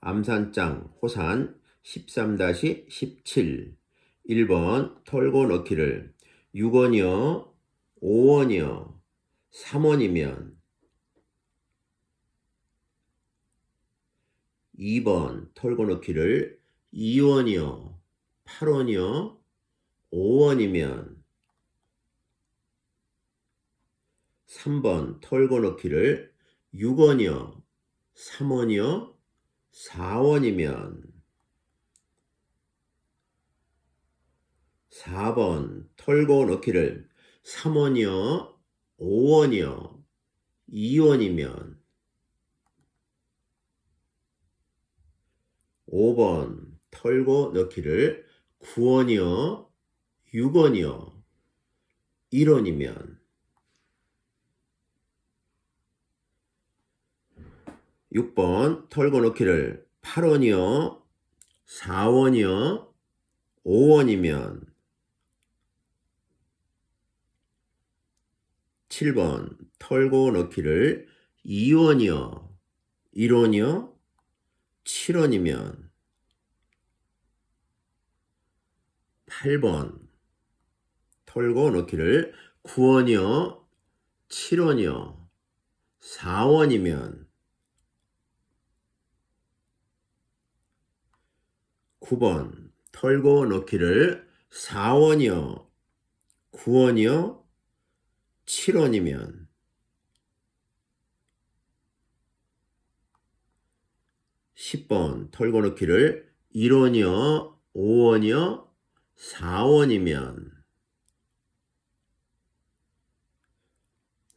암산장 호산 13-17 1번 털고 넣기를 6원이요 5원이요 3원이면 2번 털고 넣기를 2원이요 8원이요 5원이면 3번 털고 넣기를 6원이요 3원이요 4원이면 4번 털고 넣기를 3원이요 5원이요 2원이면 5번 털고 넣기를 9원이요 6원이요 1원이면 6번 털고 넣기를 8원이요 4원이요 5원이면 7번 털고 넣기를 2원이요 1원이요 7원이면 8번 털고 넣기를 9원이요 7원이요 4원이면 9번 털고 넣기를 4원이요 9원이요 7원이면 10번 털고 넣기를 1원이요 5원이요 4원이면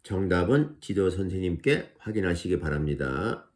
정답은 지도 선생님께 확인하시기 바랍니다.